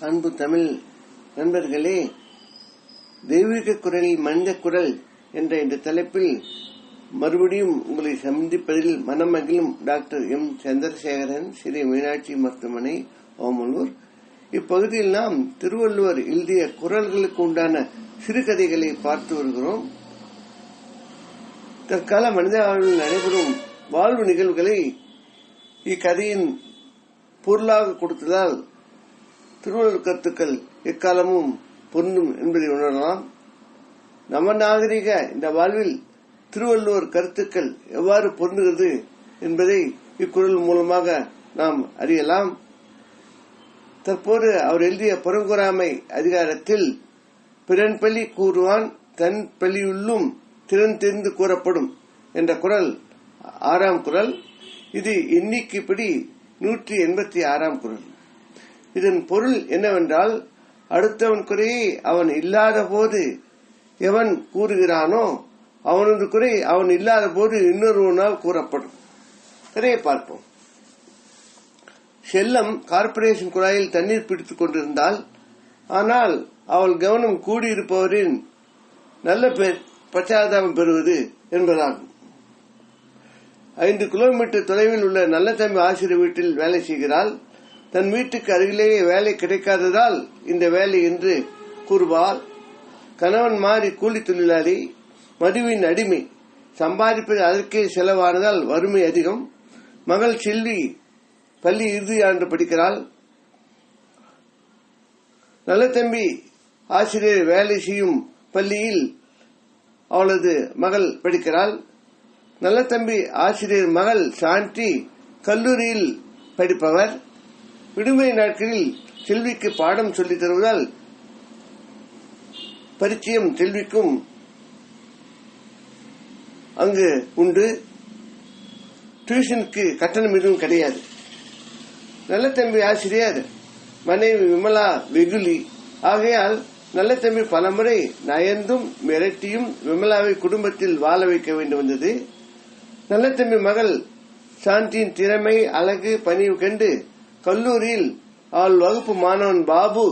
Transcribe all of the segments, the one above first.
அன்பு தமிழ் நண்பர்களே தெய்வீக குரலில் மனித குரல் என்ற இந்த தலைப்பில் மறுபடியும் உங்களை சந்திப்பதில் மனமகிழும் டாக்டர் எம். சந்திரசேகரன் ஸ்ரீ மீனாட்சி மருத்துவமனை ஓமலூர். இப்பகுதியில் நாம் திருவள்ளுவர் எழுதிய குரல்களுக்கு உண்டான சிறுகதைகளை பார்த்து வருகிறோம். தற்கால மனித வாழ்வில் நடைபெறும் வாழ்வு நிகழ்வுகளை இக்கதையின் பொருளாக கொடுத்ததால் திருவள்ளுவர் கருத்துக்கள் எக்காலமும் பொருந்தும் என்பதை உணரலாம். நம்ம நாகரிக இந்த வாழ்வில் திருவள்ளுவர் கருத்துக்கள் எவ்வாறு பொருந்துகிறது என்பதை இக்குறள் மூலமாக நாம் அறியலாம். தற்போது அவர் எழுதிய பரங்குறாமை அதிகாரத்தில் பிறன் கூறுவான் தன் பள்ளியுள்ளும் திறன் தெரிந்து கூறப்படும் என்ற குரல் ஆறாம் குரல். இது எண்ணிக்கைப்படி நூற்றி எண்பத்தி ஆறாம் குரல். இதன் பொருள் என்னவென்றால் அடுத்தவன் குறையை அவன் இல்லாத போது எவன் கூறுகிறானோ அவனது குறை அவன் இல்லாத போது இன்னொருவனால் கூறப்படும். திரையை பார்ப்போம். செல்லம் கார்ப்பரேஷன் குழாயில் தண்ணீர் பிடித்துக் கொண்டிருந்தால் ஆனால் அவள் கவனம் கூடியிருப்பவரின் நல்ல பேர் பச்சாதாபம் பெறுவது என்பதாகும். ஐந்து கிலோமீட்டர் தொலைவில் உள்ள நல்லதம்பி ஆசிரியர் வீட்டில் வேலை செய்கிறாள். தன் வீட்டுக்கு அருகிலேயே வேலை கிடைக்காததால் இந்த வேலை என்று கூறுவாள். கணவன் மாறி கூலி தொழிலாளி மதுவின் அடிமை சம்பாதிப்பது அதற்கே செலவானதால் வறுமை அதிகம். மகள் செல்வி பள்ளி இறுதி ஆண்டு படிக்கிறாள். நல்ல தம்பி ஆசிரியர் வேலை செய்யும் பள்ளியில் அவளது மகள் படிக்கிறாள். நல்ல தம்பி ஆசிரியர் மகள் சாந்தி கல்லூரியில் படிப்பவர். விடுமுறை நாட்களில் செல்விக்கு பாடம் சொல்லித் தருவதால் பரிச்சயம் செல்விக்கும் அங்கு உண்டு. டியூஷனுக்கு கட்டணம் எதுவும் கிடையாது. நல்ல தம்பி ஆசிரியர் மனைவி விமலா வெகுலி ஆகையால் நல்ல தம்பி பலமுறை நயந்தும் மிரட்டியும் விமலாவை குடும்பத்தில் வாழ வைக்க வேண்டும் வந்தது நல்ல தம்பி மகள் சாந்தியின் திறமை அழகு பணிவு கண்டு கல்லூரியில் அவள் வகுப்பு மாணவன் பாபு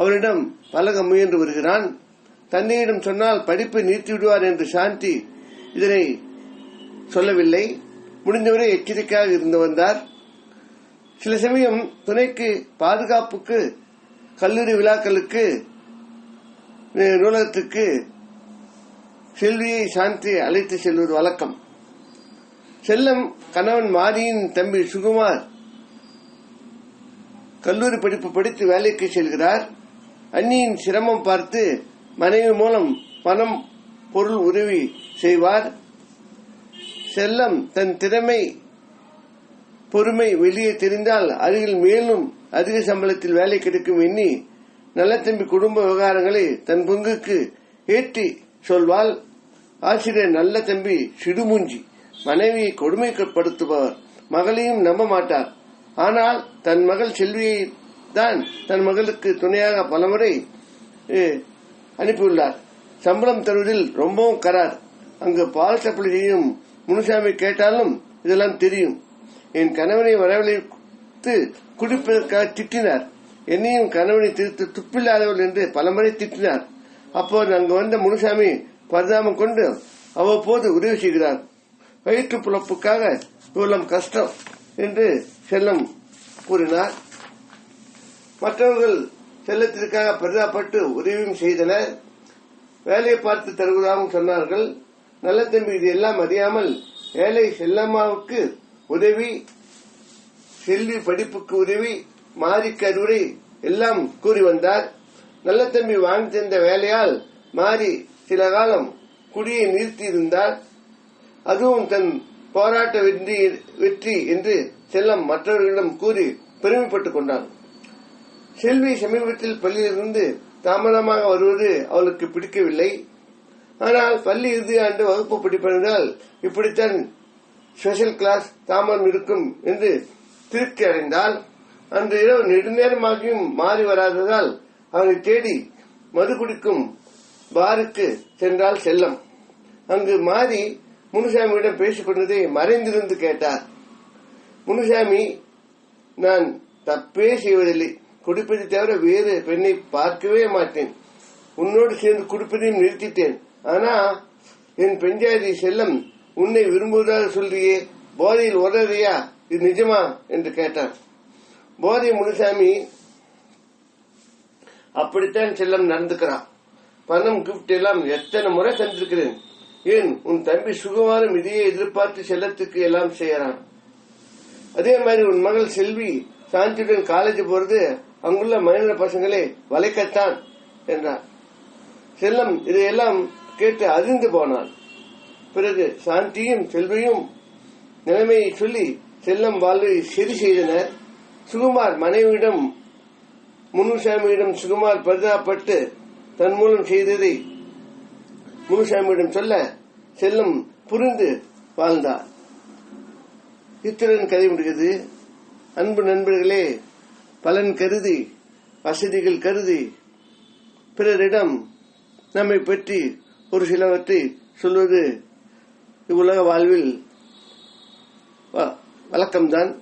அவரிடம் பழக முயன்று வருகிறான். தந்தையிடம் சொன்னால் படிப்பை நிறுத்திவிடுவார் என்று சாந்தி இதனை சொல்லவில்லை. முடிந்தவரை எச்சரிக்கையாக இருந்து வந்தார். சில சமயம் துணைக்கு பாதுகாப்புக்கு கல்லூரி விழாக்களுக்கு நூலகத்துக்கு செல்வியை சாந்தி அழைத்து செல்வது வழக்கம். செல்லம் கணவன் மாரியின் தம்பி சுகுமார் கல்லூரி படிப்பு படித்து வேலைக்கு செல்கிறார். அண்ணியின் சிரமம் பார்த்து மனைவி மூலம் பணம் பொருள் உதவி செய்வார். செல்லம் தன் திறமை பொறுமை வெளியே தெரிந்தால் அருகில் மேலும் அதிக சம்பளத்தில் வேலை கிடைக்கும் எண்ணி நல்ல தம்பி குடும்ப விவகாரங்களை தன் பங்குக்கு ஏற்றி சொல்வாள். ஆசிரியர் நல்ல தம்பி சிடுமூஞ்சி மனைவியை கொடுமைப்படுத்துபவர் மகளையும் நம்ப மாட்டார். ஆனால் தன் மகள் செல்வியை தான் தன் மகளுக்கு துணையாக பலமுறை அனுப்பியுள்ளார். சம்பளம் தருவதில் ரொம்பவும் கரார். அங்கு பால் சப்ளை செய்யும் முனுசாமி கேட்டாலும் இதெல்லாம் தெரியும். என் கணவனை வரவழைத்து குடிப்பதற்காக திட்டினார். என்னையும் கணவனை திருத்து துப்பில்லாதவள் என்று பலமுறை திட்டினார். அப்போது அங்கு வந்த முனுசாமி பரிதாபம் கொண்டு அவ்வப்போது உதவி செய்கிறார். வயிற்று புழப்புக்காக இவ்வளவு கஷ்டம் என்று செல்லம் கூறினார். மற்றவர்கள் செல்லத்திற்காக பரிதாபப்பட்டு உதவியும் செய்தனர். வேலையை பார்த்து தருவதாகவும் சொன்னார்கள். நல்ல தம்பி இது எல்லாம் அறியாமல் வேலை செல்லம்மாவுக்கு உதவி செல்வி படிப்புக்கு உதவி மாரிக்கு கருவுரை எல்லாம் கூறி வந்தார். நல்ல தம்பி வாங்கி தந்த வேலையால் மாறி சில காலம் குடியை நிறுத்தியிருந்தார். அதுவும் தன் போராட்ட வெற்றி வெற்றி என்று செல்லம் மற்றவர்களிடம் கூறி பெருமைப்பட்டுக் கொண்டான். செல்வி சமீபத்தில் பள்ளியிலிருந்து தாமதமாக வருவது அவளுக்கு பிடிக்கவில்லை. ஆனால் பள்ளி இறுதி ஆண்டு வகுப்பு படிப்பதால் இப்படித்தான் ஸ்பெஷல் கிளாஸ் தாமதம் இருக்கும் என்று திருப்தி அடைந்தால் அன்று இரவு நெடுநேரமாகியும் மாறி வராததால் அவனை தேடி மது குடிக்கும் பாருக்கு சென்றால் செல்லம். அங்கு மாறி முனுசாமியிடம் பேசிக் கொண்டதை மறைந்திருந்து கேட்டார். முனுசாமி நான் தப்பே செய்வதில்லை. குடிப்பதை தவிர வேறு பெண்ணை பார்க்கவே மாட்டேன். உன்னோடு சேர்ந்து குடிப்பதையும் நிறுத்திட்டேன். ஆனா என் பெஞ்சாதி செல்லம் உன்னை விரும்புவதாக சொல்றியே போதையில் உதறியா இது நிஜமா? என்று கேட்டார். போதை முனுசாமி அப்படித்தான் செல்லம் நடந்துக்கிறான். பணம் கிஃப்ட் எல்லாம் எத்தனை முறை தந்திருக்கிறேன். ஏன் உன் தம்பி சுகுமாரம் இதையே எதிர்பார்த்து செல்லத்துக்கு எல்லாம் செய்யறான் அதே மாதிரி உன் மகள் செல்வி சாந்தியுடன் காலேஜ் போறது அங்குள்ள மனித பசங்களே வளைக்கத்தான் என்றார். செல்லம் இதையெல்லாம் கேட்டு அதிர்ந்து போனான். பிறகு சாந்தியும் செல்வியும் நிலைமையை சொல்லி செல்லம் வாழ்வை சரி செய்தனர். சுகுமார் மனைவியிடம் முனுசாமியிடம் சுகுமார் பரிதாபப்பட்டு தன் மூலம் செய்ததை முனுசாமியிடம் சொல்ல செல்லம் புரிந்து வாழ்ந்தார். இத்துடன் கதை முடிகிறது. அன்பு நண்பர்களே பலன் கருதி வசதிகள் கருதி பிறரிடம் நம்மை பற்றி ஒரு சிலவற்றை சொல்வது இவ்வுலக வாழ்வில் வ- வழக்கம்தான்.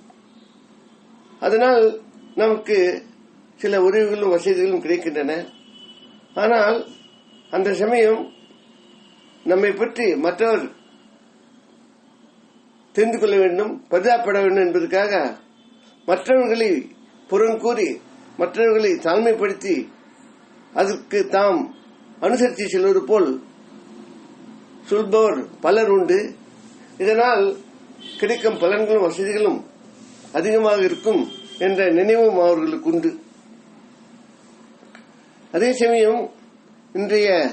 அதனால் நமக்கு சில உதவிகளும் வசதிகளும் கிடைக்கின்றன. ஆனால் அந்த சமயம் நம்மை பற்றி மற்றவர் தெரிந்து கொள்ள வேண்டும் பரிதாப்பட வேண்டும் என்பதற்காக மற்றவர்களை புறங்கூறி மற்றவர்களை தாழ்மைப்படுத்தி அதற்கு தாம் அனுசரித்து செல்வது போல் சொல்பவர் பலர் உண்டு. இதனால் கிடைக்கும் பலன்களும் வசதிகளும் அதிகமாக இருக்கும் என்ற நினைவும் அவர்களுக்கு உண்டு. அதே சமயம் இன்றைய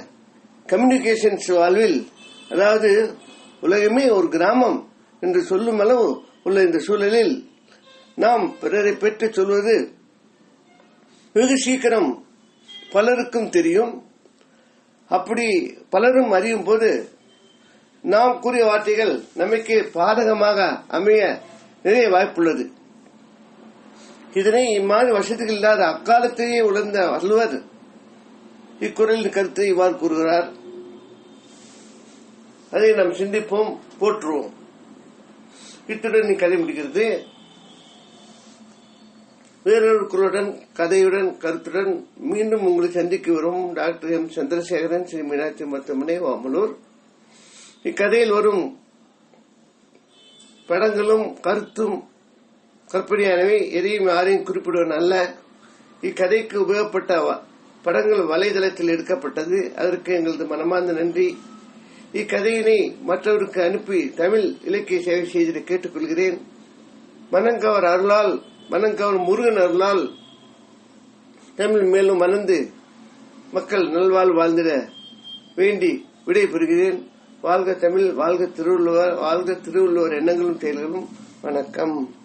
கம்யூனிகேஷன்ஸ் வாழ்வில் அதாவது உலகமே ஒரு கிராமம் என்று சொல்லும் அளவு உள்ள இந்த சூழலில் நாம் பிறரை பெற்று சொல்வது வெகு சீக்கிரம் பலருக்கும் தெரியும். அப்படி பலரும் அறியும் போது நாம் கூறிய வார்த்தைகள் நமக்கு பாதகமாக அமைய நிறைய வாய்ப்புள்ளது. இதனை இம்மாதிரி வசதிகள் இல்லாத அக்காலத்திலேயே உணர்ந்த வள்ளுவர் இக்குறளின் கருத்தை இவ்வாறு கூறுகிறார். அதை நாம் சிந்திப்போம் போற்றுவோம். இத்துடன் கதை முடிகிறது. வேறொரு குரலுடன் கதையுடன் கருத்துடன் மீண்டும் உங்களை சந்திக்க வரும் டாக்டர் எம். சந்திரசேகரன் ஸ்ரீ மீனாட்சி மருத்துவமனை வாமலூர். இக்கதையில் வரும் படங்களும் கருத்தும் கற்பனையானவை எதையும் யாரையும் குறிப்பிடுவன் அல்ல. இக்கதைக்கு உபயோகப்பட்ட வ- படங்கள் வலைதளத்தில் எடுக்கப்பட்டது. அதற்கு எங்களது மனமார்ந்த நன்றி. இக்கதையினை மற்றவருக்கு அனுப்பி தமிழ் இலக்கிய சேவை செய்திட கேட்டுக்கொள்கிறேன். மனங்கவர் அருளால் மனங்கவர் முருகன் அருளால் தமிழ் மேலும் மணந்து மக்கள் நல்வாழ் வாழ்ந்திட வேண்டி விடை பெறுகிறேன் வாழ்க தமிழ் வாழ்க திருவள்ளுவர் வாழ்க திருவள்ளுவர் எண்ணங்களும் செயல்களும். வணக்கம்.